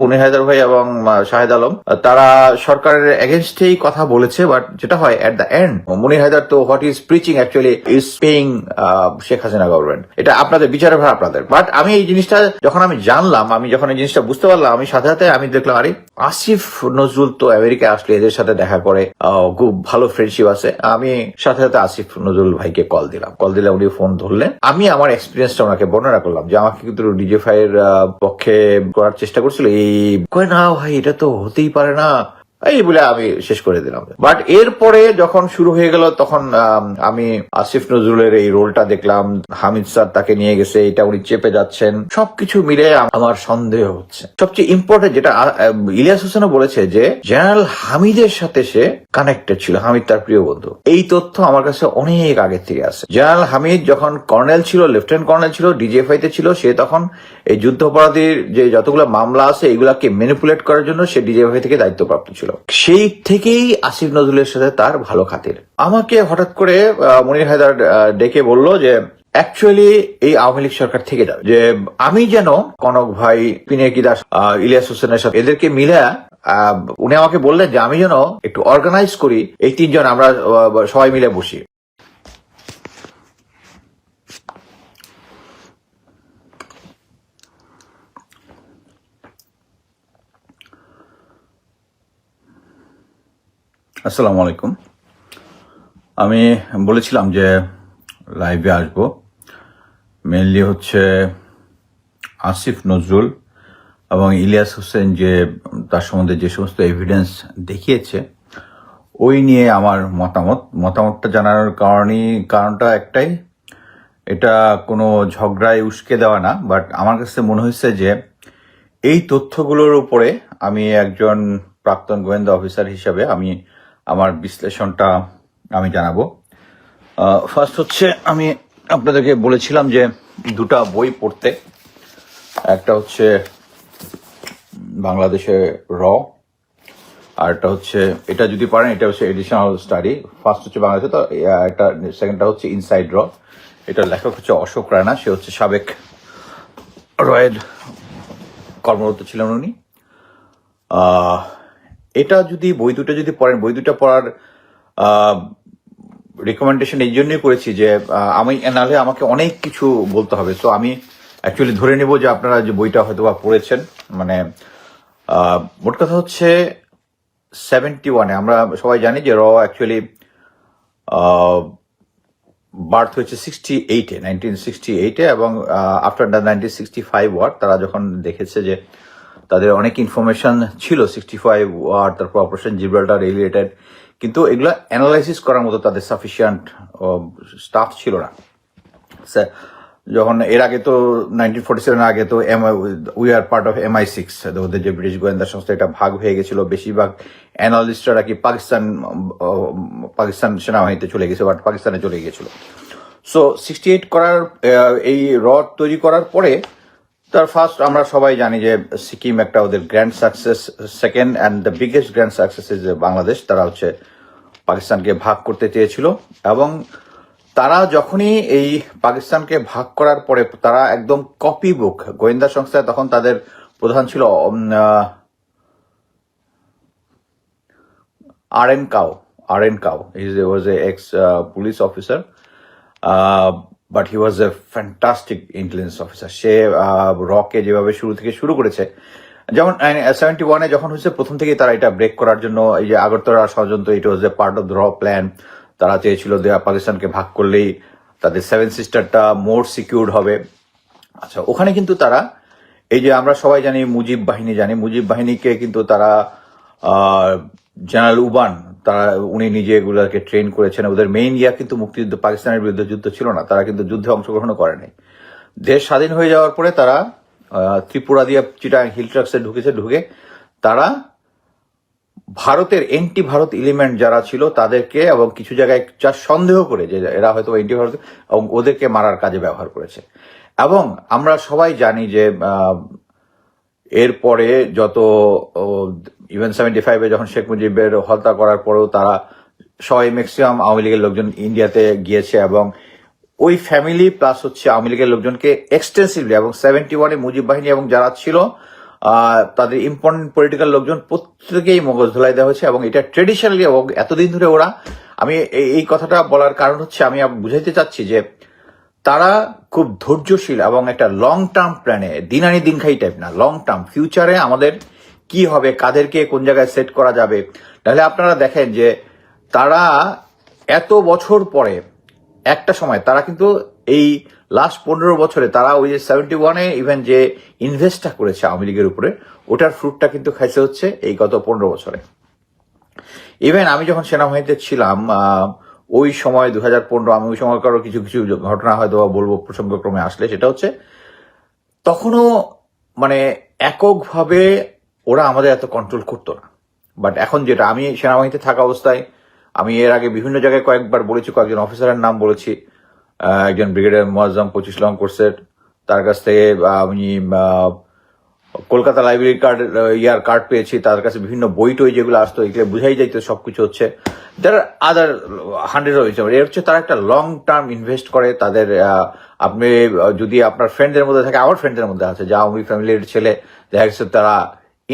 পুনে হায়দার ভাই এবং শাহেদ আলম তারা সরকারের এগেনস্টেই কথা বলেছে, বাট যেটা হয় at the end Munir Haider তো what is preaching actually is paying Sheikh Hasina government এটা আপনাদের বিচারের ভার আপনাদের। বাট আমি এই জিনিসটা যখন আমি জানলাম, আমি যখন এই জিনিসটা বুঝতে পারলাম, আমি সাথে সাথে আমি দেখলাম, আরে, আসিফ নজরুল তো আমেরিকা আসলে এদের সাথে দেখা করে খুব ভালো ফ্রেন্ডশিপ আছে। আমি সাথে সাথে আসিফ নজরুল ভাইকে কল দিলাম। কল দিলে উনি ফোন ধরলেন। আমি আমার এক্সপিরিয়েন্সটা ওনাকে বর্ণনা করলাম যে, আমাকে কিন্তু ডিজেফাই এর পক্ষে করার চেষ্টা করছিল। এই কয় না ভাই এটা তো হতেই পারে না। এই বলে আমি শেষ করে দিলাম। বাট এরপরে যখন শুরু হয়ে গেল তখন আম, আসিফ নজরুলের এই রোলটা দেখলাম। হামিদ স্যার তাকে নিয়ে গেছে এটা উনি চেপে যাচ্ছেন। সবকিছু মিলে আমার সন্দেহ হচ্ছে। সবচেয়ে ইম্পর্টেন্ট যেটা ইলিয়াস হোসেনও বলেছে যে জেনারেল হামিদের সাথে সে কানেক্টেড ছিল হামিদ তার প্রিয় বন্ধু। এই তথ্য আমার কাছে অনেক আগে থেকে আছে। জেনারেল হামিদ যখন কর্নেল ছিল লেফটেন্যান্ট কর্নেল ছিল ডিজিএফআই তে ছিল সে তখন এই যুদ্ধ অপরাধীর যে যতগুলো মামলা আছে এগুলাকে ম্যানিপুলেট করার জন্য সে ডিজিএফআই থেকে দায়িত্বপ্রাপ্ত ছিল। সেই থেকেই আসিফ নজরুলের সাথে তার ভালো খাতির। আমাকে হঠাৎ করে মনির হায়দার ডেকে বলল যে অ্যাকচুয়ালি এই আওয়ামী লীগ সরকার থেকে যাবে। যে, আমি যেন কনক ভাই, পিনাকি দাস ইলিয়াস হোসেনের সাথে এদেরকে মিলে উনি আমাকে বললেন যে, আমি যেন একটু অর্গানাইজ করি। এই তিনজন আমরা সবাই মিলে বসি। আসসালামু আলাইকুম। আমি বলেছিলাম যে লাইভে আসব। মেনলি হচ্ছে আসিফ, নজরুল এবং ইলিয়াস হোসেন যে, তার সম্বন্ধে যে সমস্ত এভিডেন্স দেখিয়েছে, ওই নিয়ে আমার মতামত। মতামতটা জানানোর কারণই, কারণটা একটাই, এটা কোনো ঝগড়ায় উস্কে দেওয়া না বাট আমার কাছে মনে হয়েছে যে এই তথ্যগুলোর উপরে আমি একজন প্রাক্তন গোয়েন্দা অফিসার হিসাবে আমি আমার বিশ্লেষণটা আমি জানাব। ফার্স্ট হচ্ছে আমি আপনাদেরকে বলেছিলাম যে দুটা বই পড়তে। একটা হচ্ছে বাংলাদেশে র, আর একটা হচ্ছে, এটা যদি পারেন, এটা হচ্ছে এডিশনাল স্টাডি ফার্স্ট হচ্ছে বাংলাদেশে তো একটা সেকেন্ডটা হচ্ছে ইনসাইড র। এটার লেখক হচ্ছে অশোক রায়না, সে হচ্ছে সাবেক রয়ের কর্মরত ছিলেন উনি। এটা যদি, বই দুটো যদি পড়েন, বই দুটো পড়ার রেকমেন্ডেশন এই জন্যই করেছি যে আমি, নাহলে আমাকে অনেক কিছু বলতে হবে। তো আমি অ্যাকচুয়ালি ধরে নেব যে আপনারা যে বইটা হয়তো বা পড়েছেন মানে মোট কথা হচ্ছে সেভেন্টি ওয়ানে আমরা সবাই জানি যে র অ্যাকচুয়ালি বার্থ হয়েছে সিক্সটি এইটে নাইনটিন সিক্সটি এইটে এবং after the nineteen sixty five war তারা যখন দেখেছে যে তাদের অনেক ইনফরমেশন ছিল সিক্সটি ফাইভ ওয়ার তারপর অপারেশন জিব্রাল্টার রিলেটেড কিন্তু এগুলো অ্যানালাইসিস করার মতো তাদের সাফিসিয়েন্ট স্টাফ ছিল না। যখন এর আগে তো নাইনটিন ফোর্টি সেভেন আগে তো M we are part of M I six ওদের যে ব্রিটিশ গোয়েন্দা সংস্থা, এটা ভাগ হয়ে গেছিল। বেশিরভাগ অ্যানালিস্টরা কি পাকিস্তান পাকিস্তান সেনাবাহিনীতে চলে গেছে বাট পাকিস্তানে চলে গিয়েছিল সো সিক্সটি এইট করার এই রড তৈরি করার পরে তার ফার্স্ট আমরা সবাই জানি যে সিকিম একটা ওদের grand success second and the biggest grand success is Bangladesh. তারা হচ্ছে পাকিস্তানকে ভাগ করতে চেয়েছিল এবং তারা যখনই এই পাকিস্তানকে ভাগ করার পরে তারা একদম কপি বুক গোয়েন্দা সংস্থায় তখন তাদের প্রধান ছিল R N Kao R N Kao is was a ex police officer but he was a fantastic intelligence officer সে রকে যেভাবে শুরু থেকে শুরু করেছে যেমন সেভেন্টি ওয়ানে যখন হয়েছে, প্রথম থেকেই তারা এটা ব্রেক করার জন্য, এই যে আগরতলা ষড়যন্ত্র it was a part of the র প্ল্যান তারা চেয়েছিল যে পাকিস্তানকে ভাগ করলেই তাদের সেভেন সিস্টারটা মোর সিকিউর হবে। আচ্ছা ওখানে কিন্তু তারা, এই যে আমরা সবাই জানি, মুজিব বাহিনী জানি, মুজিব বাহিনীকে কিন্তু তারা জেনারেল উবান তারা, উনি নিজে এগুলোকে ট্রেন করেছেন। ওদের মেইন ইয়া কিন্তু মুক্তিযুদ্ধ পাকিস্তানের বিরুদ্ধে যুদ্ধ ছিল না, তারা কিন্তু যুদ্ধে অংশগ্রহণ করেনি দেশ স্বাধীন হয়ে যাওয়ার পরে তারা ত্রিপুরা দিয়ে চিটাং হিল ট্রাক্সে ঢুকেছে, ঢুকে তারা ভারতের এন্টি ভারত এলিমেন্ট যারা ছিল তাদেরকে এবং কিছু জায়গায় যা সন্দেহ করে যে এরা হয়তো এন্টি ভারত এবং ওদেরকে মারার কাজে ব্যবহার করেছে। এবং আমরা সবাই জানি যে এরপরে যত ইভেন সেভেন্টি ফাইভে যখন শেখ মুজিবের হত্যা করার পরেও তারা সবাই ম্যাক্সিমাম আওয়ামী লীগের লোকজন ইন্ডিয়াতে গিয়েছে এবং ওই ফ্যামিলি প্লাস হচ্ছে আওয়ামী লীগের লোকজনকে এক্সটেন্সিভলি এবং সেভেন্টি ওয়ানে মুজিব বাহিনী এবং যারা ছিল তাদের ইম্পর্টেন্ট পলিটিক্যাল লোকজন প্রত্যেকেই মগজ ধোলাই দেওয়া হয়েছে এবং এটা ট্রেডিশনালি এবং এতদিন ধরে ওরা, আমি এই- কথাটা বলার কারণ হচ্ছে আমি বুঝাইতে চাচ্ছি যে তারা খুব ধৈর্যশীল এবং একটা লং টার্ম প্ল্যানে দিন আনি দিন খাই টাইপ না লং টার্ম ফিউচারে আমাদের কি হবে কাদেরকে কোন জায়গায় সেট করা যাবে? তাহলে আপনারা দেখেন যে তারা এত বছর পরে একটা সময় তারা কিন্তু এই লাস্ট পনেরো বছরে তারা ওই যে সেভেন্টি ওয়ানে ইভেন যে ইনভেস্টটা করেছে আওয়ামী লীগের উপরে ওটার ফ্রুটটা কিন্তু খাইছে হচ্ছে এই গত পনেরো বছরে। ইভেন আমি যখন সেনাবাহিনীতে ছিলাম আহ, ওই সময় দু হাজার পনেরো, আমি ওই সময়কারও কিছু কিছু ঘটনা হয়তো বা বলব প্রসঙ্গক্রমে আসলে, সেটা হচ্ছে তখনও মানে এককভাবে ওরা আমাদের এত কন্ট্রোল করতো না। বাট এখন যেটা, আমি সেনাবাহিনীতে থাকা অবস্থায়, আমি এর আগে বিভিন্ন জায়গায় কয়েকবার বলেছি, কয়েকজন অফিসারের নাম বলেছি একজন ব্রিগেডিয়ার মোয়াজ্জম পঁচিশ লং কোর্সের, তার কাছ থেকে আমি Kolkata library card year card পেয়েছি, তার কাছে বিভিন্ন বই টই যেগুলো আসতো, এগুলো বুঝাই যাইতো, সবকিছু হচ্ছে। যারা আদার হান্ড্রেড রয়েছে এর হচ্ছে তারা একটা লং টার্ম ইনভেস্ট করে, তাদের আপনি যদি আপনার ফ্রেন্ডদের মধ্যে থাকে, আমার ফ্রেন্ডদের মধ্যে আছে, যা আমি ফ্যামিলির ছেলে, দেখা গেছে তারা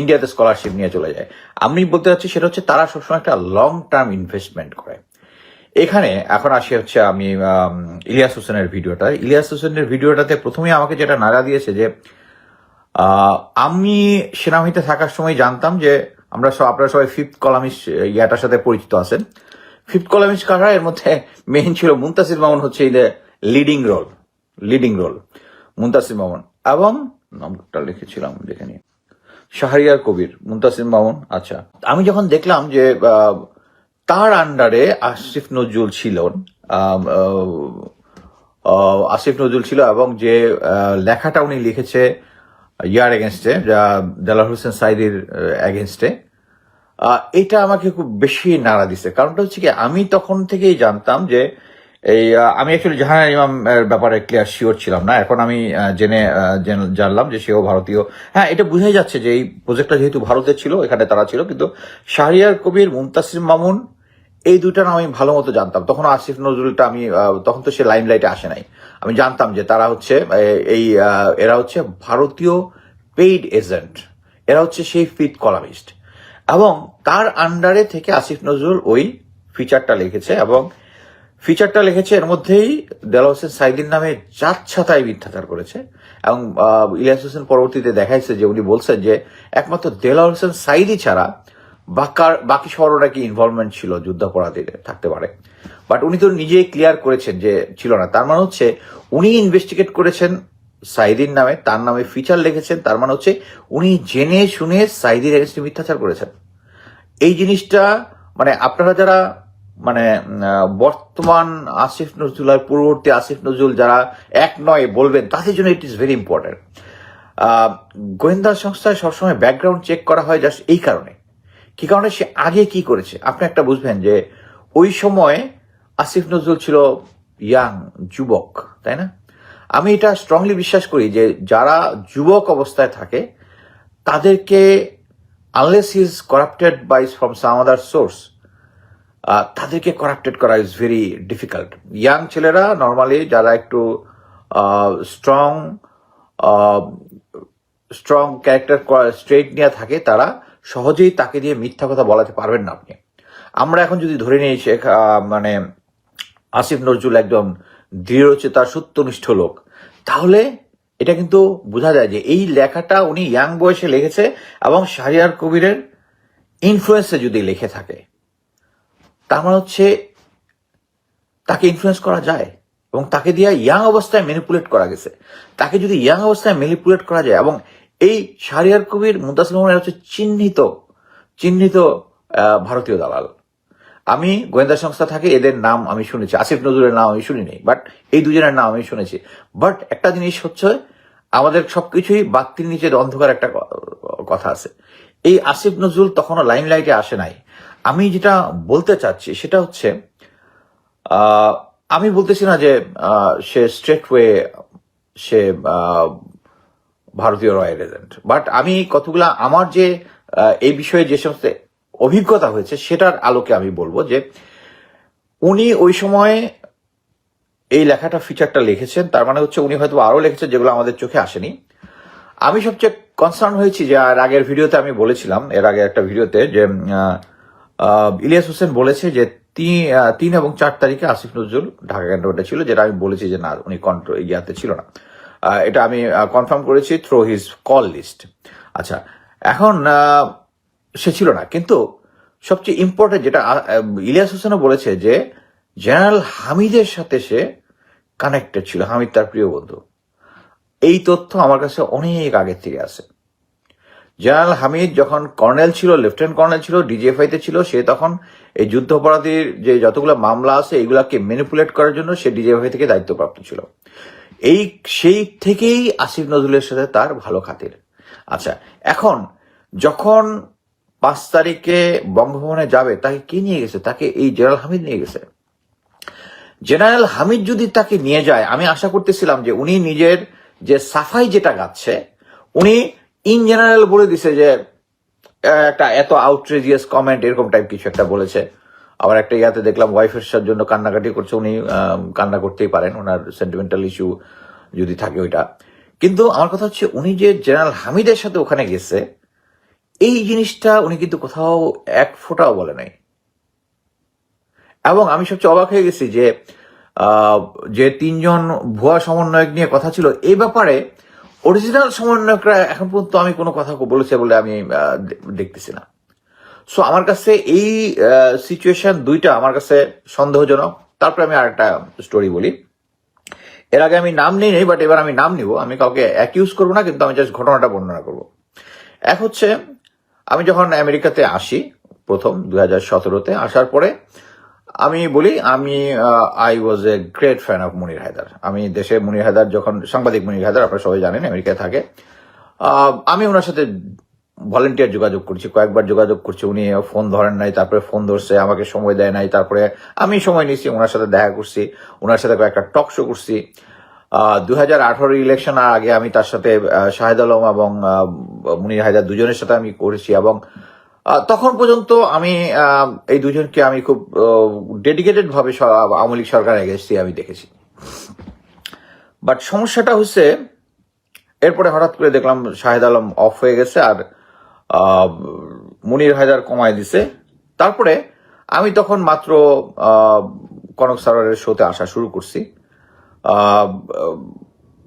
ইন্ডিয়াতে স্কলারশিপ নিয়ে চলে যায়। আমি বলতে চাচ্ছি সেটা হচ্ছে তারা সবসময় একটা লং টার্ম ইনভেস্টমেন্ট করে। এখানে এখন আসি হচ্ছে আমি, ইলিয়াস হোসেনের ভিডিওটা। ইলিয়াস হোসেনের ভিডিওটাতে প্রথমেই আমাকে যেটা নাড়া দিয়েছে যে আমি সেনাবাহিনীতে থাকার সময় জানতাম যে আমরা সব আপনারা সবাই ফিফথ কলামিস্ট ইয়াটার সাথে পরিচিত আছেন। ফিফথ কলামিস্ট কারা? এর মধ্যে মেইন ছিল মুন্তাসির মামুন হচ্ছে এই leading role leading role Muntassir Mamun. এবং নামটা লিখেছিলাম দেখে নিই শাহরিয়ার কবির, মুন্তাসির মামুন আচ্ছা। আমি যখন দেখলাম যে তার আন্ডারে আসিফ নজরুল ছিলেন আসিফ নজরুল ছিল এবং যে লেখাটা উনি লিখেছে ইয়ার এগেনস্টে যা হোসেন সাইদির এগেনস্টে এটা আমাকে খুব বেশি নাড়া দিছে। কারণটা হচ্ছে কি, আমি তখন থেকেই জানতাম যে এই আমি অ্যাকচুয়ালি জাহান ইমাম ব্যাপারে ক্লিয়ার শিওর ছিলাম না। এখন আমি জেনে জানলাম যে সেও ভারতীয়। হ্যাঁ এটা বোঝাই যাচ্ছে যে এই প্রজেক্টটা যেহেতু ভারতের ছিল, এখানে তারা ছিল, কিন্তু শাহরিয়ার কবির মুমতাসির মামুন, এই দুইটা নাম আমি ভালো মতো জানতাম। তখন আসিফ নজরুলটা আমি তখন তো সে লাইমলাইটে আসে নাই। আমি জানতাম যে তারা হচ্ছে এই এরা হচ্ছে ভারতীয় পেইড এজেন্ট এরা হচ্ছে সেই ফিট কলামিস্ট এবং তার আন্ডারে থেকে আসিফ নজরুল ওই ফিচারটা লিখেছে এবং ফিচারটা লিখেছে এর মধ্যেই দেলা হোসেন সাইদির নামে যাচ্ছাতাই মিথ্যাচার করেছে। এবং ইলিয়াস হোসেন পরবর্তীতে দেখাইছে যে উনি বলছেন যে একমাত্র দেলা হোসেন সাইদি ছাড়া বাকি সবার নাকি ইনভলভমেন্ট ছিল যুদ্ধাপরাধীদের, থাকতে পারে। বাট উনি তো নিজেই ক্লিয়ার করেছেন যে ছিল না। তার মানে হচ্ছে উনি ইনভেস্টিগেট করেছেন সাইদির নামে, তার নামে ফিচার লিখেছেন, তার মানে হচ্ছে উনি জেনে শুনে সাইদির এগেনস্টে মিথ্যাচার করেছেন। এই জিনিসটা মানে আপনারা যারা মানে বর্তমান আসিফ নজরুল আর পূর্ববর্তী আসিফ নজরুল যারা এক নয় বলবেন, তাদের জন্য ইট ইজ ভেরি ইম্পর্টেন্ট গোয়েন্দা সংস্থায় সবসময় ব্যাকগ্রাউন্ড চেক করা হয় জাস্ট এই কারণে। কি কারণে? সে আগে কি করেছে? আপনি একটা বুঝবেন যে ওই সময় আসিফ নজরুল ছিল ইয়াং যুবক, তাই না? আমি এটা স্ট্রংলি বিশ্বাস করি যে যারা যুবক অবস্থায় থাকে, তাদেরকে unless is corrupted by from some other source তাদেরকে করাপ্টেড করা ইজ ভেরি ডিফিকাল্ট ইয়াং ছেলেরা নর্মালি যারা একটু স্ট্রং স্ট্রং ক্যারেক্টার স্ট্রেট নিয়ে থাকে, তারা সহজেই তাকে দিয়ে মিথ্যা কথা বলাতে পারবেন না আপনি। আমরা এখন যদি ধরে শেখ মানে আসিফ নজরুল একদম দৃঢ়চেতা, সত্যনিষ্ঠ লোক। তাহলে এটা কিন্তু বোঝা যায় যে এই লেখাটা উনি ইয়াং বয়সে লিখেছে এবং শাহরিয়ার কবিরের ইনফ্লুয়েন্সে যদি লিখে থাকে, তার মানে হচ্ছে তাকে ইনফ্লুয়েন্স করা যায় এবং তাকে দিয়ে ইয়াং অবস্থায় ম্যানিপুলেট করা গেছে। তাকে যদি ইয়াং অবস্থায় ম্যানিপুলেট করা যায় এবং এই শাহরিয়ার কবির মুদাসির রহমান হচ্ছে চিহ্নিত চিহ্নিত ভারতীয় দালাল। আমি গোয়েন্দা সংস্থা থাকে, এদের নাম আমি শুনেছি। আসিফ নজরুলের নাম আমি শুনিনি বাট এই দুজনের নাম আমি শুনেছি। বাট একটা জিনিস হচ্ছে, আমাদের সবকিছুই বাতির নিচে অন্ধকার একটা কথা আছে। এই আসিফ নজরুল তখনও লাইন লাইটে আসে নাই। আমি যেটা বলতে চাচ্ছি, সেটা হচ্ছে আমি বলতেছি না যে সে স্ট্রেট ওয়ে সে ভারতীয় রয়্যাল এজেন্ট বাট আমি কতগুলা আমার যে এই বিষয়ে যে সমস্ত অভিজ্ঞতা হয়েছে, সেটার আলোকে আমি বলব যে উনি ওই সময় এই লেখাটা ফিচারটা লিখেছেন, তার মানে হচ্ছে উনি হয়তো আরও লিখেছেন যেগুলো আমাদের চোখে আসেনি। আমি সবচেয়ে কনসার্ন হয়েছি যে, আর আগের ভিডিওতে আমি বলেছিলাম, এর আগে একটা ভিডিওতে যে ইলিয়াস হোসেন বলেছে যে তিন এবং চার তারিখে আসিফ নজরুল ঢাকা ক্যান্টনমেন্টে ছিল, যেটা আমি বলেছি যে, না, উনি কন্ট্রো ইয়াতে ছিল না। এটা আমি কনফার্ম করেছি থ্রো হিজ কল লিস্ট আচ্ছা এখন সে ছিল না। কিন্তু সবচেয়ে ইম্পর্টেন্ট যেটা ইলিয়াস হোসেনও বলেছে যে, জেনারেল হামিদের সাথে সে কানেক্টেড ছিল, হামিদ তার প্রিয় বন্ধু। এই তথ্য আমার কাছে অনেক আগের থেকে আছে। জেনারেল হামিদ যখন কর্নেল ছিল, লেফটেন্যান্ট কর্নেল ছিল ডিজিএফআই তে ছিল, সে তখন এই যুদ্ধাপরাধীর যে যতগুলো মামলা আছে, এগুলাকে ম্যানিপুলেট করার জন্য সে ডিজিএফআই থেকে দায়িত্বপ্রাপ্ত ছিল। এই, সেই থেকেই আসিফ নজরুলের সাথে তার ভালো খাতির। আচ্ছা এখন যখন পাঁচ তারিখে বঙ্গভবনে যাবে, তাকে কে নিয়ে গেছে? তাকে এই জেনারেল হামিদ নিয়ে গেছে। জেনারেল হামিদ যদি তাকে নিয়ে যায়, আমি আশা করতেছিলাম যে উনি নিজের যে সাফাই যেটা গাচ্ছে, উনি ইন জেনারেল বলে দিছে যে একটা এত আউটরেজিয়াস কমেন্ট এরকম টাইপ কিছু একটা বলেছে। আবার একটা ইয়াতে দেখলাম ওয়াইফের জন্য কান্নাকাটি করছে, উনি কান্না করতেই পারেন ওনার সেন্টিমেন্টাল ইস্যু যদি থাকে ওইটা। কিন্তু আমার কথা হচ্ছে, উনি যে জেনারেল হামিদের সাথে ওখানে গেছে এই জিনিসটা উনি কিন্তু কোথাও এক ফোঁটাও বলে নাই। এবং আমি সবচেয়ে অবাক হয়ে গেছি যে যে তিনজন ভুয়া সমন্বয়ক নিয়ে কথা ছিল এই ব্যাপারে অরিজিনাল সমন্বয়করা এখন পর্যন্ত আমি কোনো কথা বলেছে বলে আমি দেখতেছি না। সো আমার কাছে এই সিচুয়েশন দুইটা আমার কাছে সন্দেহজনক। তারপরে আমি আরেকটা স্টোরি বলি। এর আগে আমি নাম নেই নেই বাট এবার আমি নাম নিব। আমি কাউকে অ্যাকিউজ করব না, কিন্তু আমি জাস্ট ঘটনাটা বর্ণনা করব। এক হচ্ছে আমি যখন আমেরিকাতে আসি, প্রথম দুই হাজার সতেরোতে আসার পরে, আমি বলি, আমি I was a great fan of Monir Haider আমি দেশে মনির হায়দার যখন, সাংবাদিক মনির হায়দার আপনারা সবাই জানেন, আমেরিকায় থাকে। আমি ওনার সাথে ভলেন্টিয়ার যোগাযোগ করছি, কয়েকবার যোগাযোগ করছি। উনি ফোন ধরেন নাই, তারপরে ফোন ধরছে, আমাকে সময় দেয় নাই, তারপরে আমি সময় নিচ্ছি ওনার সাথে দেখা করছি, ওনার সাথে কয়েকটা টক শো করছি। দুই হাজার আঠারো ইলেকশন আগে আমি তার সাথে শাহেদ আলম এবং মুনির হায়দার দুজনের সাথে আমি করেছি এবং তখন পর্যন্ত আমি এই দুজনকে আমি খুব ডেডিকেটেড ভাবে আওয়ামী লীগ সরকার এগেছি আমি দেখেছি। বাট সমস্যাটা হচ্ছে, এরপরে হঠাৎ করে দেখলাম শাহেদ আলম অফ হয়ে গেছে আর মুনির হায়দার কমায় দিছে। তারপরে আমি তখন মাত্র কনক সারারের শোতে আসা শুরু করছি।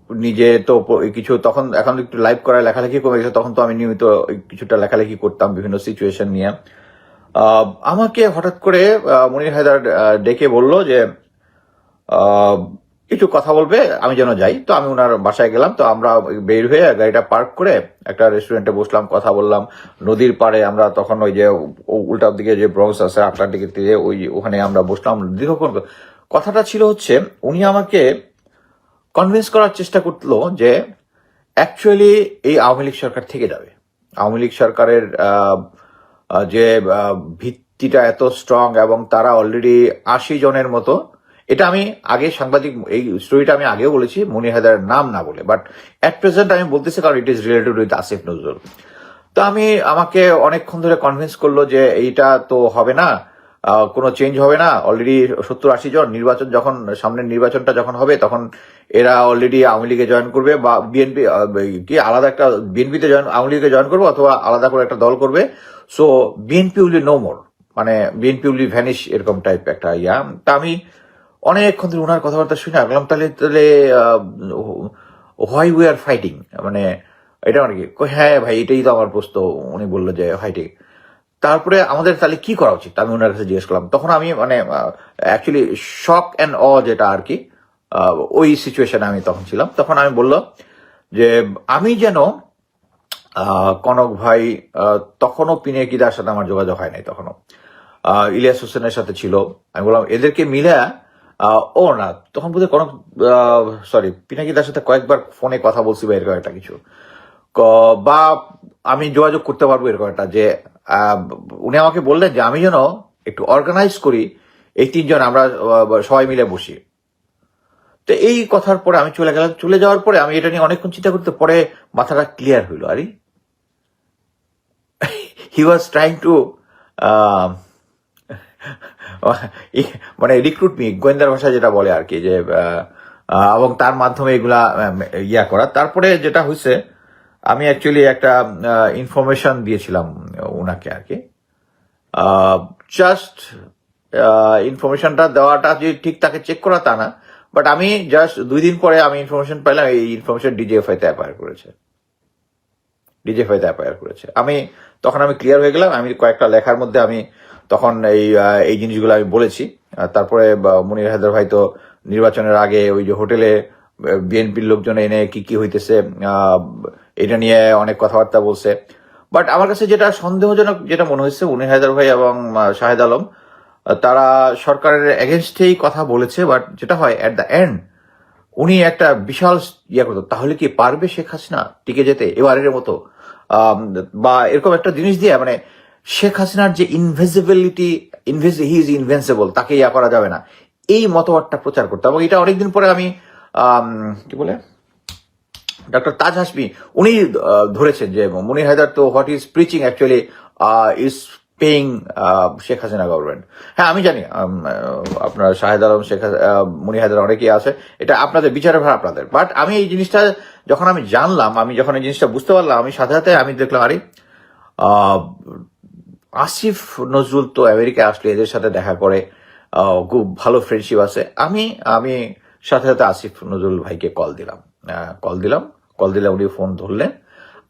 নিজে তো কিছু তখন এখন একটু লাইভ করার লেখালেখি কমে গেছে, তখন তো আমি নিয়মিত কিছুটা লেখালেখি করতাম বিভিন্ন সিচুয়েশন নিয়ে। আমাকে হঠাৎ করে মনির হায়দার ডেকে বলল যে একটু কথা বলবে, আমি যেন যাই। তো আমি ওনার বাসায় গেলাম, তো আমরা বের হয়ে গাড়িটা পার্ক করে একটা রেস্টুরেন্টে বসলাম, কথা বললাম। নদীর পাড়ে আমরা তখন ওই যে উল্টার দিকে যে ব্রংস আছে আটলান্টিকের দিকে, ওই ওখানে আমরা বসলাম। দীর্ঘক্ষণ কথাটা ছিল হচ্ছে, উনি আমাকে কনভিন্স করার চেষ্টা করল যে অ্যাকচুয়ালি এই আওয়ামী লীগ সরকার থেকে যাবে। আওয়ামী লীগ সরকারের যে ভিত্তিটা এত স্ট্রং এবং তারা অলরেডি আশি জনের মতো, এটা আমি আগে সাংবাদিক, এই স্টোরিটা আমি আগেও বলেছি, মনি হায়দারের নাম না বলে বাট অ্যাট প্রেজেন্ট আমি বলতেছি কারণ it is related with Asif Nazrul তো আমি, আমাকে অনেকক্ষণ ধরে কনভিন্স করল যে এইটা তো হবে না কোনো চেঞ্জ হবে না। অলরেডি সত্তর আশি জন নির্বাচন যখন, সামনের নির্বাচনটা যখন হবে, তখন এরা অলরেডি আওয়ামী লীগে জয়েন করবে বা বিএনপি কি আলাদা একটা বিএনপিতে জয়েন আওয়ামী লীগে জয়েন করবে অথবা আলাদা করে একটা দল করবে। So BNP will no more মানে বিএনপি উইল ভ্যানিশ এরকম টাইপ একটা ইয়া। তা আমি অনেকক্ষণ ধরে ওনার কথাবার্তা শুনে রাখলাম, তাহলে তাহলে হোয়াই উই আর ফাইটিং মানে এটা মানে কি? হ্যাঁ ভাই, এটাই তো আমার প্রশ্ন। উনি বলল যে ফাইটিং তারপরে আমাদের তাহলে কি করা উচিত? আমি ওনার কাছে জিজ্ঞেস করলাম। তখন আমি মানে অ্যাকচুয়ালি শক অ্যান্ড অ যেটা আর কি ওই সিচুয়েশনে আমি তখন ছিলাম। তখন আমি বলল যে, আমি যেন কনক ভাই তখনও পিনেকিদার সাথে আমার যোগাযোগ হয় নাই তখনও। ইলিয়াস হোসেনের সাথে ছিল। আমি বললাম, এদেরকে মিলে ও না। তখন বোধহয় কনক সরি পিনাকিদার সাথে কয়েকবার ফোনে কথা বলছি বা এরকম একটা কিছু। বা আমি যোগাযোগ করতে পারব এরকম একটা যে উনি আমাকে বললেন যে, আমি যেন একটু অর্গানাইজ করি, এই তিনজন আমরা সবাই মিলে বসি। তো এই কথার পরে আমি চলে গেলাম। চলে যাওয়ার পরে আমি এটা নিয়ে অনেকক্ষণ চিন্তা করতে, পরে মাথাটা ক্লিয়ার হইল, আরে! হি ওয়াজ ট্রাইং টু মানে রিক্রুট মি গোয়েন্দার ভাষায় যেটা বলে আর কি, যে এবং তার মাধ্যমে এগুলা ইয়া করা। তারপরে যেটা হয়েছে আমি অ্যাকচুয়ালি একটা ইনফরমেশন দিয়েছিলাম ওনাকে আর কি। জাস্ট ইনফরমেশনটা দেওয়াটা যে ঠিক তাকে চেক করা তা না। বাট আমি জাস্ট দুই দিন পরে আমি ইনফরমেশন পাইলাম, এই ইনফরমেশন ডিজিএফআই তে অ্যাপায়ার করেছে। ডিজিএফআই তে অ্যাপায়ার করেছে। আমি তখন আমি ক্লিয়ার হয়ে গেলাম, আমি কয়েকটা লেখার মধ্যে আমি তখন এই এই জিনিসগুলো আমি বলেছি। তারপরে মনির হায়দার ভাই তো নির্বাচনের আগে ওই যে হোটেলে বিএনপির লোকজন এনে কি কি হইতেছে এটা নিয়ে অনেক কথাবার্তা বলছে। বাট আমার কাছে যেটা সন্দেহজনক যেটা মনে হয়েছে উনি হায়দার ভাই এবং শাহেদ আলম তারা সরকারের এগেনস্টেই কথা বলেছে বাট যেটা হয় অ্যাট দ্য এন্ড উনি একটা বিশাল ইয়ে করতো। তাহলে কি পারবে শেখ হাসিনা টিকে যেতে এবারের মতো? বা এরকম একটা জিনিস দিয়ে মানে শেখ হাসিনার যে ইনভিজিবিলিটি ইনভিজ হি ইজ ইনভেন্সিবল তাকে ইয়া করা যাবে না। এই মতবাদটা প্রচার করতো। এবং এটা অনেকদিন পরে আম, কি বলে? ডক্টর তাজ হাসমি উনি ধরেছেন যে মনির হায়দার তো what is preaching actually is paying Sheikh Hasina government হ্যাঁ আমি জানি আপনার শাহেদ আলম, শেখ মনির হায়দার অনেকেই আছে, এটা আপনাদের, বিচারের ভার আপনাদের। বাট আমি এই জিনিসটা, যখন আমি জানলাম, আমি যখন এই জিনিসটা বুঝতে পারলাম, আমি সাথে সাথে আমি দেখলাম, আরে আসিফ নজরুল তো আমেরিকায় আসলে এদের সাথে দেখা করে খুব ভালো ফ্রেন্ডশিপ আছে। আমি আমি সাথে সাথে আসিফ নজরুল ভাইকে কল দিলাম। কল দিলাম। কল দিলে উনি ফোন ধরলেন।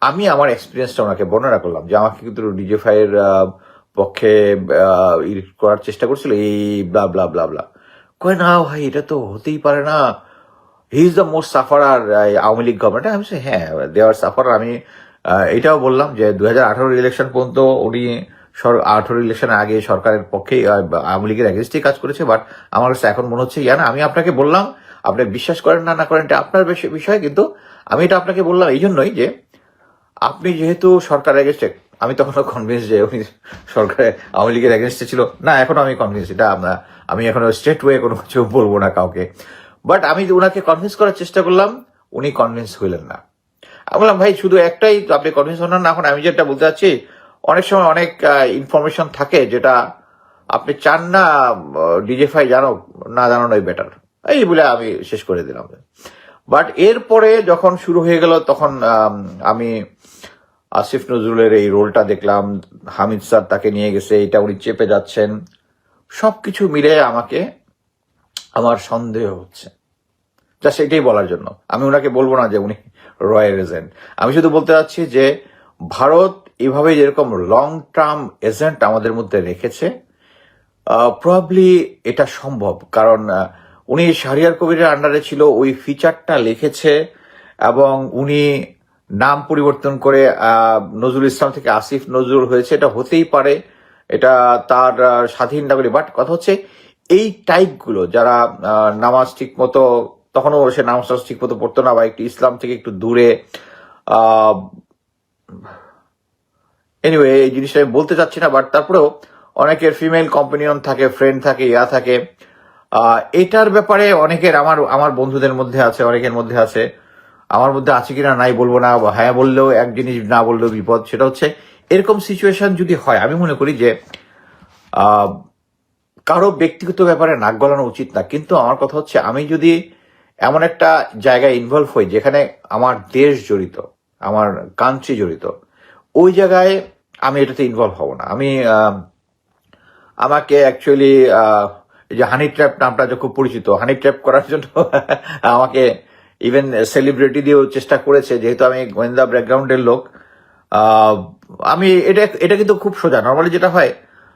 আমি আমার এক্সপিরিয়েন্সটা ওনাকে বর্ণনা করলাম যে আমাকে কিন্তু ডিজেফাই এর আহ, পক্ষে আহ, ই করার চেষ্টা করছিল। এই ব্লা ব্লা ব্লা ব্লা কয় না ভাই এটা তো হতেই পারে না। He is the most suffer sufferer Awami League government আমি হ্যাঁ দেওয়ার সাফার আমি এটাও বললাম যে দু হাজার আঠারো ইলেকশন পর্যন্ত উনি আঠারো ইলেকশনের আগে সরকারের পক্ষে আওয়ামী লীগের এগেনস্টে কাজ করেছে। বাট আমার কাছে এখন মনে হচ্ছে ইয়া না আমি আপনাকে বললাম আপনি বিশ্বাস করেন না না করেন, এটা আপনার বিষয়, কিন্তু আমি এটা আপনাকে বললাম এই জন্যই যে আপনি যেহেতু সরকার এগেনস্টে আমি তখন কনভিন্স যে উনি সরকারে আওয়ামী লীগের এগেনস্টে ছিল। না এখনও আমি কনভিন্স এটা আমরা আমি এখনও স্ট্রেট ওয়ে কোনো কিছু বলব না কাউকে। বাট আমি ওনাকে কনভিন্স করার চেষ্টা করলাম, উনি কনভিন্স হইলেন না। আমি বললাম, ভাই, শুধু একটাই আপনি কনভিন্স হন না এখন আমি যেটা বলতে চাচ্ছি, অনেক সময় অনেক ইনফরমেশন থাকে যেটা আপনি চান না ডিজেফাই জানো না জানানোই বেটার এই বলে আমি শেষ করে দিলাম। বাট এরপরে যখন শুরু হয়ে গেল, তখন, আমি আসিফ নজরুলের এই রোলটা দেখলাম। হামিদ স্যার তাকে নিয়ে গেছে, এটা উনি চেপে যাচ্ছেন। সব কিছু মিলে আমাকে আমার সন্দেহ হচ্ছে। জাস্ট এটাই বলার জন্য। আমি ওনাকে বলব না যে উনি রয়্যাল এজেন্ট। আমি শুধু বলতে চাচ্ছি যে ভারত এভাবে যেরকম লং টার্ম এজেন্ট আমাদের মধ্যে রেখেছে প্রবলি এটা সম্ভব। কারণ উনি শাহরিয়ার কবিরের আন্ডারে ছিল, ওই ফিচারটা লিখেছে এবং উনি নাম পরিবর্তন করে নজরুল ইসলাম থেকে আসিফ নজরুল হয়েছে, এটা হতেই পারে, এটা তার স্বাধীন নাগরিক। বাট কথা হচ্ছে, এই টাইপগুলো যারা নামাজ ঠিক মতো তখনও সে নামাজ ঠিক মতো পড়তো না বা একটু ইসলাম থেকে একটু দূরে এনিওয়ে এই জিনিসটা আমি বলতে চাচ্ছি না বাট তারপরেও অনেকের ফিমেল কম্পানিয়ন থাকে ফ্রেন্ড থাকে, ইয়া থাকে এটার ব্যাপারে অনেকের আমার আমার বন্ধুদের মধ্যে আছে, অনেকের মধ্যে আছে। আমার মধ্যে আছে কিনা নাই বলব না হ্যাঁ বললেও এক জিনিস, না বললেও বিপদ, সেটা হচ্ছে এরকম সিচুয়েশন যদি হয়, আমি মনে করি যে কারও ব্যক্তিগত ব্যাপারে নাক গলানো উচিত না। কিন্তু আমার কথা হচ্ছে, আমি যদি এমন একটা জায়গায় ইনভলভ হই, যেখানে আমার দেশ জড়িত, আমার কান্ট্রি জড়িত, ওই জায়গায় আমি এটাতে ইনভলভ হব না। আমি আমাকে অ্যাকচুয়ালি যে হানি ট্র্যাপ নামটা যে খুব পরিচিত হানি ট্র্যাপ করার জন্য আমাকে ইভেন সেলিব্রিটি দিয়েও চেষ্টা করেছে, যেহেতু আমি গোয়েন্দা ব্যাকগ্রাউন্ডের লোক। আমি এটা এটা কিন্তু খুব সোজা। নর্মালি যেটা হয়,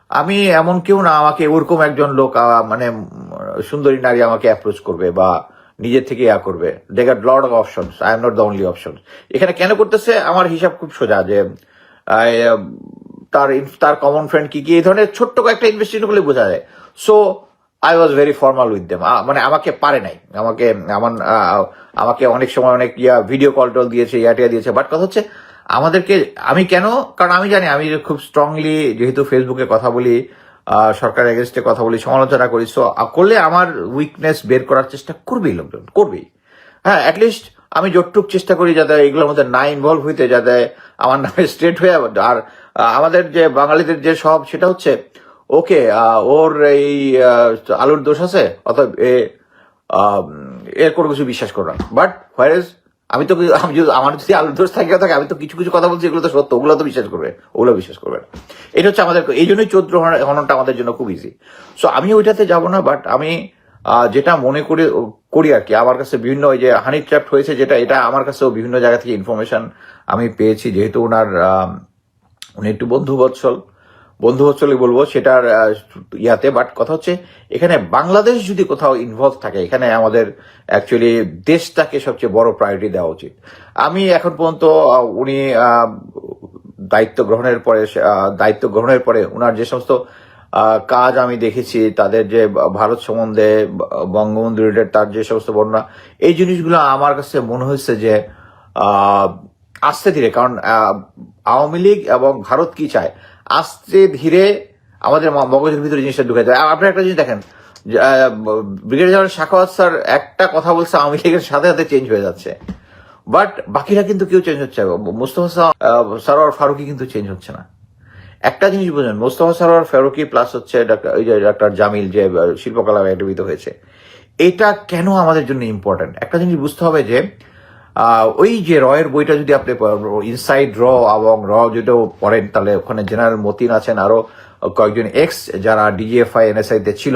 আমি এমন কেউ না, আমাকে ওরকম একজন লোক মানে সুন্দরী নারী আমাকে অ্যাপ্রোচ করবে বা নিজের থেকে ইয়া করবে। They got lot of options I am not the only option এখানে কেন করতেছে? আমার হিসাব খুব সোজা যে তার তার কমন ফ্রেন্ড কি কি, এই ধরনের ছোট্ট কয়েকটা ইনভেস্টিগেশন করলে বোঝা যায়। So I was very formal with them মানে আমাকে পারে নাই। আমাকে আমার আমাকে অনেক সময় অনেক ইয়া ভিডিও কল টল দিয়েছে ইয়াটিয়া দিয়েছে। বাট কথা হচ্ছে আমাদেরকে আমি কেন? কারণ আমি জানি আমি খুব স্ট্রংলি যেহেতু ফেসবুকে কথা বলি আহ, সরকার এগেনস্টে কথা বলি সমালোচনা করি সো করলে আমার উইকনেস বের করার চেষ্টা করবেই লোকজন করবেই। হ্যাঁ অ্যাটলিস্ট আমি যতটুক চেষ্টা করি যাতে এগুলোর মধ্যে না ইনভলভ হইতে যাতে আমার নামে স্ট্রেট হয়ে আর আমাদের যে বাঙালিদের যে সব সেটা হচ্ছে ওকে ওর এই আলুর দোষ আছে? অথবা এ এর কোনো কিছু বিশ্বাস করো না। বাট হোয়ার ইজ আমি তো আমি যদি, আমার যদি আলুর দোষ থাকে থাকে, আমি তো কিছু কিছু কথা বলছি, এগুলো তো সত্য, ওগুলো তো বিশ্বাস করবে, ওগুলো বিশ্বাস করবে না। এটা হচ্ছে আমাদের, এই জন্যই চৌদ্র হননটা আমাদের জন্য খুব ইজি সো আমি ওইটাতে যাব না বাট আমি যেটা মনে করি করি আর কি, আমার কাছে বিভিন্ন ওই যে হানি ট্র্যাপ হয়েছে যেটা, এটা আমার কাছেও বিভিন্ন জায়গা থেকে ইনফরমেশন আমি পেয়েছি, যেহেতু ওনার উনি একটু বন্ধু বৎসল বন্ধু বৎসলই বলব, সেটার ইয়াতে বাট কথা হচ্ছে, এখানে বাংলাদেশ যদি কোথাও ইনভলভ থাকে, এখানে আমাদের অ্যাকচুয়ালি দেশটাকে সবচেয়ে বড় প্রায়োরিটি দেওয়া উচিত। আমি এখন পর্যন্ত উনি দায়িত্ব গ্রহণের পরে দায়িত্ব গ্রহণের পরে উনার যে সমস্ত কাজ আমি দেখেছি, তাদের যে ভারত সম্বন্ধে, বঙ্গবন্ধু রিলেটেড তার যে সমস্ত বর্ণনা, এই জিনিসগুলো আমার কাছে মনে হয়েছে যে আস্তে ধীরে কারণ আওয়ামী লীগ এবং ভারত কি চায়? আস্তে ধীরে আমাদের মগজের ভিতরে জিনিসটা ঢুকে যায় আপনি একটা জিনিস দেখেন ব্রিগেডিয়ার জেনারেল শাখাওয়াত স্যার একটা কথা বলছে আওয়ামী লীগের সাথে সাথে চেঞ্জ হয়ে যাচ্ছে। বাট বাকিরা কিন্তু কেউ চেঞ্জ হচ্ছে। মুস্তফা সারোয়ার ফারুকি কিন্তু চেঞ্জ হচ্ছে না। একটা জিনিস বুঝলেন মোস্তফা সারোয়ার ফারুকি প্লাস হচ্ছে ওই যে ডাক্তার জামিল, যে শিল্পকলা একাডেমিতে হয়েছে। এটা কেন আমাদের জন্য ইম্পর্টেন্ট একটা জিনিস বুঝতে হবে যে ওই যে রয়ের বইটা যদি আপনি ইনসাইড র এবং র যদি পড়েন, তাহলে ওখানে জেনারেল মতিন আছেন, আরও কয়েকজন এক্স যারা ডিজিএফআই এনএসআই তে ছিল,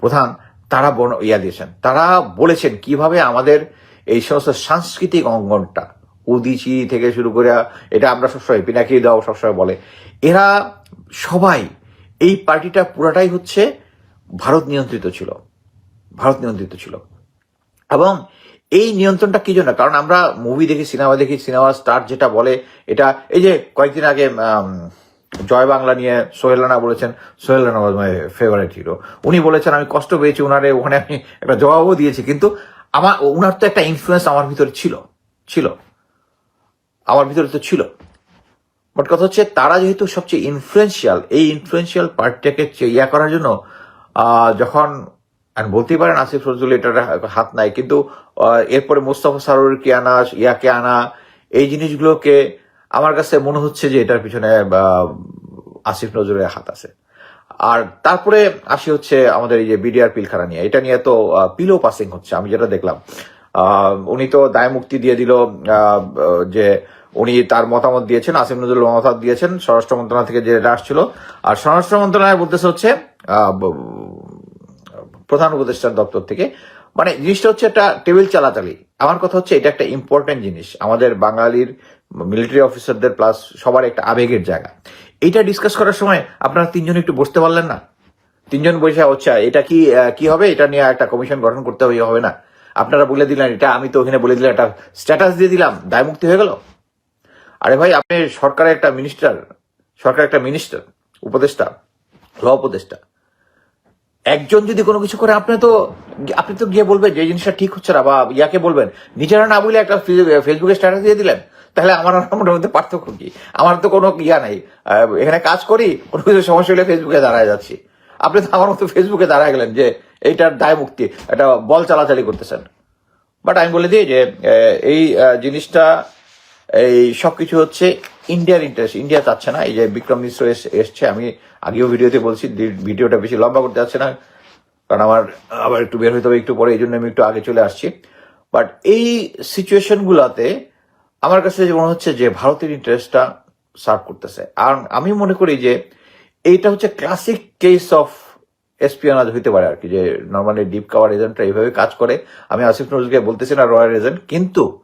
প্রধান, তারা ইয়া দিয়েছেন। তারা বলেছেন, কীভাবে আমাদের এই সমস্ত সাংস্কৃতিক অঙ্গনটা, উদিচি থেকে শুরু করে, এটা আমরা সবসময় পিনাকি দাও সবসময় বলে, এরা সবাই এই পার্টিটা পুরাটাই হচ্ছে ভারত নিয়ন্ত্রিত ছিল। ভারত নিয়ন্ত্রিত ছিল। এবং এই নিয়ন্ত্রণটা কি জন্য? কারণ আমরা মুভি দেখি সিনেমা দেখি সিনেমা স্টার যেটা বলে, এটা এই যে কয়েকদিন আগে জয় বাংলা নিয়ে সোহেল রানা বলেছেন, সোহেল রানা ফেভারিট হিরো উনি বলেছেন, আমি কষ্ট পেয়েছি ওনারে ওখানে আমি একটা জবাবও দিয়েছি। কিন্তু আমার ওনার তো একটা ইনফ্লুয়েন্স আমার ভিতরে ছিল ছিল। আমার ভিতরে তো ছিল। বাট কথা হচ্ছে, তারা যেহেতু সবচেয়ে ইনফ্লুয়েন্সিয়াল এই ইনফ্লুয়েন্সিয়াল পার্টিটাকে ইয়া করার জন্য যখন আর বলতেই পারেন আসিফ নজরুল এটার হাত নাই। কিন্তু এরপরে মোস্তফা সারোরকে আনা ইয়াকে আনা, এই জিনিসগুলোকে আমার কাছে মনে হচ্ছে যে এটার পিছনে আসিফ নজরুলের হাত আছে। আর তারপরে আসি হচ্ছে আমাদের এই যে বিডিআর পিলখানা নিয়ে। এটা নিয়ে তো পিলো পাসিং হচ্ছে, আমি যেটা দেখলাম। উনি তো দায় মুক্তি দিয়ে দিল যে উনি তার মতামত দিয়েছেন, আসিফ নজরুল মতামত দিয়েছেন, স্বরাষ্ট্র মন্ত্রণালয় থেকে যেটা আসছিল আর স্বরাষ্ট্র মন্ত্রণালয় বলতেছে হচ্ছে প্রধান উপদেষ্টার দপ্তর থেকে। মানে জিনিসটা হচ্ছে একটা টেবিল চালাচালি আমার কথা হচ্ছে, এটা একটা ইম্পর্টেন্ট জিনিস। আমাদের বাঙালির মিলিটারি অফিসারদের প্লাস সবার একটা আবেগের জায়গা। এটা ডিসকাস করার সময় আপনারা তিনজন একটু বসতে পারলেন না? তিনজন বসে হচ্ছে এটা কি কি হবে? এটা নিয়ে একটা কমিশন গঠন করতে হবে না? আপনারা বলে দিলেন এটা, আমি তো ওখানে বলে দিলাম একটা স্ট্যাটাস দিয়ে দিলাম, দায়মুক্তি হয়ে গেল? আরে ভাই, আপনি সরকারের একটা মিনিস্টার সরকার একটা মিনিস্টার উপদেষ্টা ল উপদেষ্টা। একজন যদি কোনো কিছু করে, আপনি তো আপনি তো গিয়ে বলবেন যে জিনিসটা ঠিক হচ্ছে না বা ইয়াকে বলবেন, নিজেরা না বলে একটা ফেসবুকে স্ট্যাটাস দিয়ে দিলেন, তাহলে আমার আমার মধ্যে পার্থক্য কি? আমার তো কোনো ইয়া নাই। এখানে কাজ করি, কোনো কিছু সমস্যা হলে ফেসবুকে দাঁড়ায় যাচ্ছি। আপনি তো আমার মতো ফেসবুকে দাঁড়ায় গেলেন যে এইটার দায় মুক্তি, একটা বল চালাচালি করতেছেন। বাট আমি বলে দিই যে এই জিনিসটা, এই সব কিছু হচ্ছে ইন্ডিয়ার ইন্টারেস্ট ইন্ডিয়া চাচ্ছে না। এই যে বিক্রম মিশ্র এস- এসছে, আমি আগেও ভিডিওতে বলছি ভিডিওটা বেশি লম্বা করতে যাচ্ছে না, কারণ আমার, আবার একটু বের হইতে হবে একটু পরে এই জন্য আমি একটু আগে চলে আসছি। বাট এই সিচুয়েশন গুলাতে আমার কাছে মনে হচ্ছে যে ভারতের ইন্টারেস্টটা সার্ভ করতেছে। আর আমি মনে করি যে এইটা হচ্ছে ক্লাসিক কেস অফ এসপিওনাজ হইতে পারে আর কি, যে নর্মালি ডিপ কাভার এজেন্টরা এইভাবে কাজ করে। আমি আসিফ নজরুলকে বলতেছি না রয়্যাল এজেন্ট কিন্তু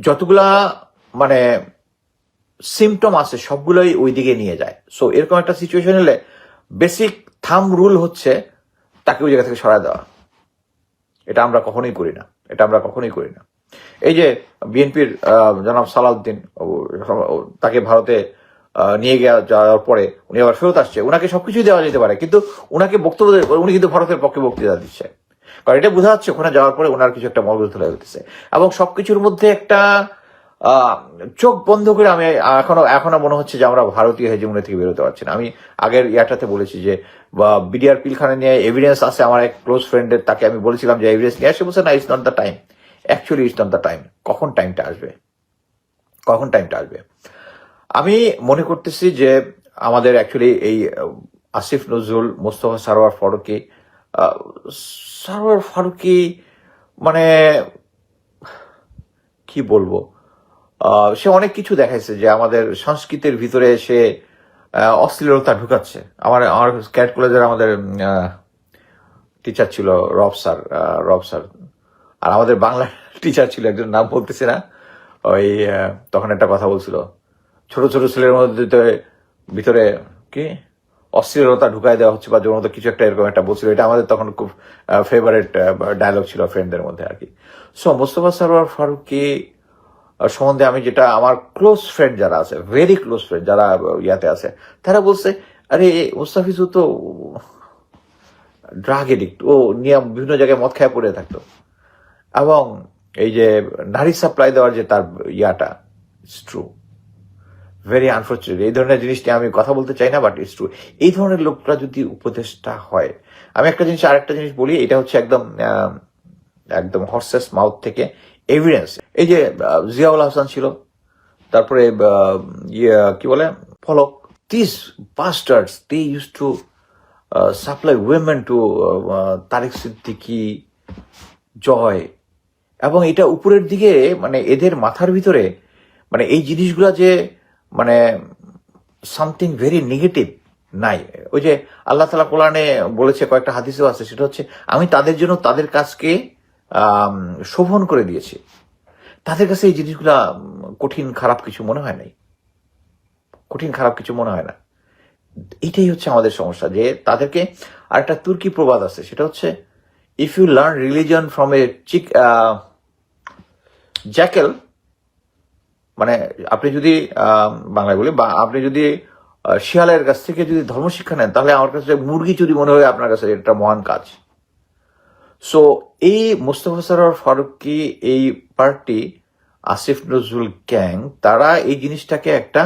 যতগুলা মানে সিমটম আছে, সবগুলোই ওই দিকে নিয়ে যায়। সো এরকম একটা সিচুয়েশন এলে বেসিক থাম রুল হচ্ছে তাকে ওই জায়গা থেকে সরায় দেওয়া। এটা আমরা কখনোই করি না। এটা আমরা কখনোই করি না। এই যে বিএনপির জনাব সালাউদ্দিন তাকে ভারতে নিয়ে যাওয়ার পরে উনি আবার ফেরত আসছে। ওনাকে সবকিছুই দেওয়া যেতে পারে, কিন্তু ওনাকে বক্তব্য উনি কিন্তু ভারতের পক্ষে বক্তৃতা দিচ্ছে। কারণ এটা বোঝা যাচ্ছে, ওখানে যাওয়ার পরে ওনার কিছু একটা মগজ ধরে হতেছে এবং সবকিছুর মধ্যে একটা চোখ বন্ধ করে আমি এখনও এখনও মনে হচ্ছে যে আমরা ভারতীয় হেজমনি থেকে বেরোতে পারছি না। আমি আগের ইয়াটাতে বলেছি যে বিডিআর পিলখানা নিয়ে এভিডেন্স আছে, আমার এক ক্লোজ ফ্রেন্ডের তাকে আমি বলেছিলাম যে এভিডেন্স নিয়ে আসে বলছে, না it's not the time actually it's not the time কখন টাইমটা আসবে? কখন টাইমটা আসবে? আমি মনে করতেছি যে, আমাদের অ্যাকচুয়ালি এই আসিফ নজরুল, মোস্তফা সারোয়ার ফারুকি সারোয়ার ফারুকি মানে কি বলব? সে অনেক কিছু দেখাইছে যে আমাদের সংস্কৃতির ভিতরে সে অশ্লীলতা ঢুকাচ্ছে। আমার আমার ক্যাট কলেজের আমাদের টিচার ছিল রব স্যার রব স্যার। আর আমাদের বাংলা টিচার ছিল একজন নাম বলতেছি না। ওই তখন একটা কথা বলছিল ছোট ছোট ছেলের মধ্যে ভিতরে কি? অশ্লীলতা ঢুকাই দেওয়া হচ্ছে বা জন্য কিছু একটা এরকম একটা বলছিল। এটা আমাদের তখন খুব ফেভারিট ডায়লগ ছিল ফ্রেন্ডদের মধ্যে আর কি। সো মোস্তফা সরোয়ার ফারুকি আহ, সম্বন্ধে আমি যেটা আমার ক্লোজ ফ্রেন্ড যারা আছে ভেরি ক্লোজ ফ্রেন্ড যারা ইয়াতে আছে, তারা বলছে, আরে, মুস্তাফিজু তো ড্রাগ এডিক্ট ও নিয়ম বিভিন্ন জায়গায় মদ খায় পড়ে থাকতো। এবং এই যে নারী সাপ্লাই দেওয়ার যে তার ইয়াটা ইটস ট্রু ভেরি আনফর্চুনেট এই ধরনের জিনিস নিয়ে আমি কথা বলতে চাই না বাট ইটস ট্রু এই ধরনের লোকটা যদি উপদেষ্টা হয়, আমি একটা জিনিস, আরেকটা জিনিস বলি, এটা হচ্ছে একদম একদম হর্সেস মাউথ থেকে এভিডেন্স এই যে জিয়াউল হাসান ছিল, তারপরে ইয়ে কি বলে, ফলক this bastards they use to supply women to Tarek Siddiqui, Joy. এবং এটা উপরের দিকে মানে এদের মাথার ভিতরে মানে এই জিনিসগুলা যে মানে সামথিং ভেরি নেগেটিভ নাই। ওই যে, আল্লাহ তালা কোরআনে বলেছে, কয়েকটা হাদিসেও আছে, সেটা হচ্ছে, আমি তাদের জন্য তাদের কাজকে শোভন করে দিয়েছি। তাদের কাছে এই জিনিসগুলা কঠিন, খারাপ কিছু মনে হয় নাই। কঠিন, খারাপ কিছু মনে হয় না। এটাই হচ্ছে আমাদের সমস্যা, যে তাদেরকে আর একটা তুর্কি প্রবাদ আছে, সেটা হচ্ছে if you learn religion from a chick jackal মানে আপনি যদি বাংলায় বলি, বা আপনি যদি শিয়ালের কাছ থেকে যদি ধর্মশিক্ষা নেন, তাহলে আমার কাছে মুরগি চুরি মনে হয় আপনার কাছে এটা মহান কাজ। সো এই মুস্তফা সরোয়ার ফারুকি এই পার্টি আসিফ নজরুল গ্যাং, তারা এই জিনিসটাকে একটা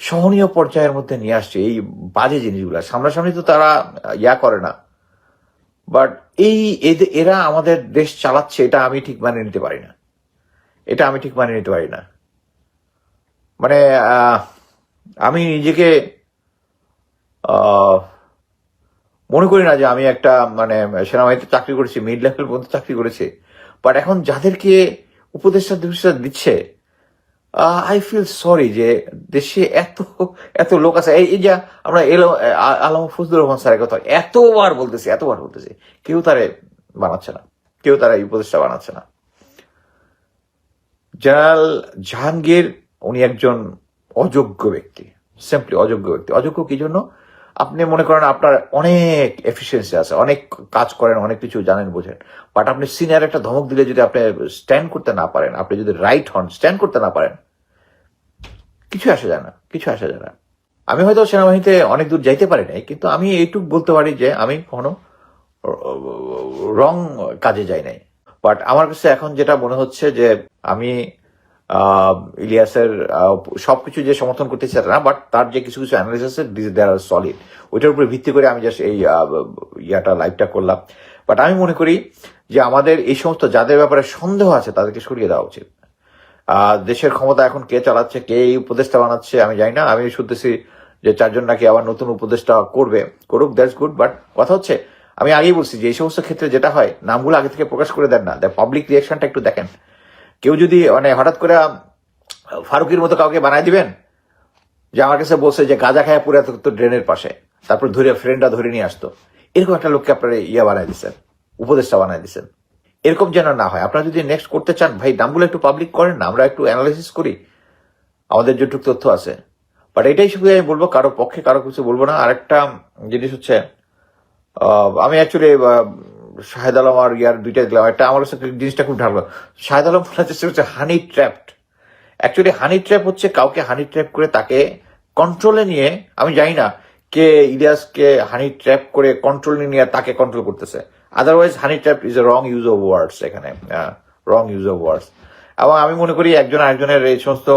সহনীয় পর্যায়ের মধ্যে নিয়ে আসছে, এই বাজে জিনিসগুলো। সামনাসামনি তো তারা ইয়া করে না। বাট এই এরা আমাদের দেশ চালাচ্ছে, এটা আমি ঠিক মানে নিতে পারি না। এটা আমি ঠিক মানে নিতে পারি না। মানে আমি নিজেকে মনে করি না যে আমি একটা মানে সেনাবাহিনীতে চাকরি করেছি মিড লেভেল পর্যন্ত চাকরি করেছি। বাট এখন যাদেরকে উপদেষ্টা দিবসটা দিচ্ছে আই ফিল সরি যে দেশে এত এত লোক আছে। এই যে আমরা এলো আলম ফজলুর রহমান স্যারের কথা এতবার বলতেছি এতবার বলতেছি, কেউ তারে বানাচ্ছে না। কেউ তারা উপদেষ্টা বানাচ্ছে না। জেনারেল জাহাঙ্গীর, উনি একজন অযোগ্য ব্যক্তি সিম্পলি অযোগ্য ব্যক্তি। অযোগ্য কি জন্য? আপনি মনে করেন আপনার অনেক এফিসিয়েন্সি আছে, অনেক কাজ করেন, অনেক কিছু জানেন, বোঝেন। বাট আপনি সিনিয়র একটা ধমক দিলে যদি আপনি স্ট্যান্ড করতে না পারেন, আপনি যদি রাইট হন স্ট্যান্ড করতে না পারেন, কিছু আসা যায় না, কিছু আসা যায় না। আমি হয়তো সেনাবাহিনীতে অনেক দূর যাইতে পারি নাই, কিন্তু আমি এইটুকু বলতে পারি যে আমি কখনো রং কাজে যাই নাই। বাট আমার কাছে এখন যেটা মনে হচ্ছে যে আমি ইলিয়াসের সব কিছু যে সমর্থন করতে চাই না বাট তার যে কিছু কিছু অ্যানালিসিস দেয়ার আর সলিড ওইটার উপরে ভিত্তি করে আমি জাস্ট এই ইয়াটা লাইভটা করলাম। বাট আমি মনে করি যে আমাদের এই সমস্ত যাদের ব্যাপারে সন্দেহ আছে, তাদেরকে সরিয়ে দেওয়া উচিত। দেশের ক্ষমতা এখন কে চালাচ্ছে, কে এই উপদেষ্টা বানাচ্ছে, আমি জানি না। আমি শুনতেছি যে চারজন নাকি আবার নতুন উপদেষ্টা করবে। করুক দ্যাটস গুড বাট কথা হচ্ছে, আমি আগেই বলছি যে এই সমস্ত ক্ষেত্রে যেটা হয়, নামগুলো আগে থেকে প্রকাশ করে দেন না। দ্য পাবলিক রিয়াকশনটা একটু দেখেন। কেউ যদি মানে হঠাৎ করে ফারুকের মতো কাউকে বানায় দিবেন, যে আমার কাছে বলছে যে গাঁজা খায় পুরো তো ড্রেনের পাশে, তারপর ধরে ফ্রেন্ডরা ধরে নিয়ে আসতো, এরকম একটা লোককে আপনারা ইয়া বানায় দিচ্ছেন উপদেষ্টা বানায় দিচ্ছেন এরকম যেন না হয়। আপনারা যদি নেক্সট করতে চান, ভাই, নামগুলো একটু পাবলিক করেন না, আমরা একটু অ্যানালাইসিস করি। আমাদের যেটুক তথ্য আছে। বাট এটাই শুধু আমি বলব, কারও পক্ষে কারও কিছু বলব না। আরেকটা জিনিস হচ্ছে আমি অ্যাকচুয়ালি শাহেদ আলম আর ইয়ার দুইটা দিলাম একটা আমার কাছে জিনিসটা খুব ঢাকলো শাহেদ আলম বলার চেষ্টা করছে honey trapped actually honey trap হচ্ছে কাউকে হানি ট্র্যাপ করে তাকে কন্ট্রোলে নিয়ে, আমি জানি না কে ইলিয়াসকে হানি ট্র্যাপ করে কন্ট্রোলে নিয়ে তাকে কন্ট্রোল করতেছে। Otherwise honey trap is a wrong use of words এখানে রং ইউজ অফ ওয়ার্ডস এবং আমি মনে করি একজন আরেকজনের এই সমস্ত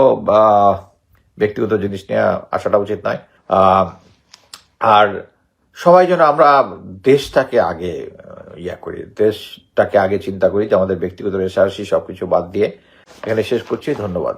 ব্যক্তিগত জিনিস নিয়ে আসাটা উচিত নয়। আর সবাই যেন আমরা দেশটাকে আগে ইয়া করি, দেশটাকে আগে চিন্তা করি যে আমাদের ব্যক্তিগত রেশারেশি সবকিছু বাদ দিয়ে। এখানে শেষ করছি, ধন্যবাদ।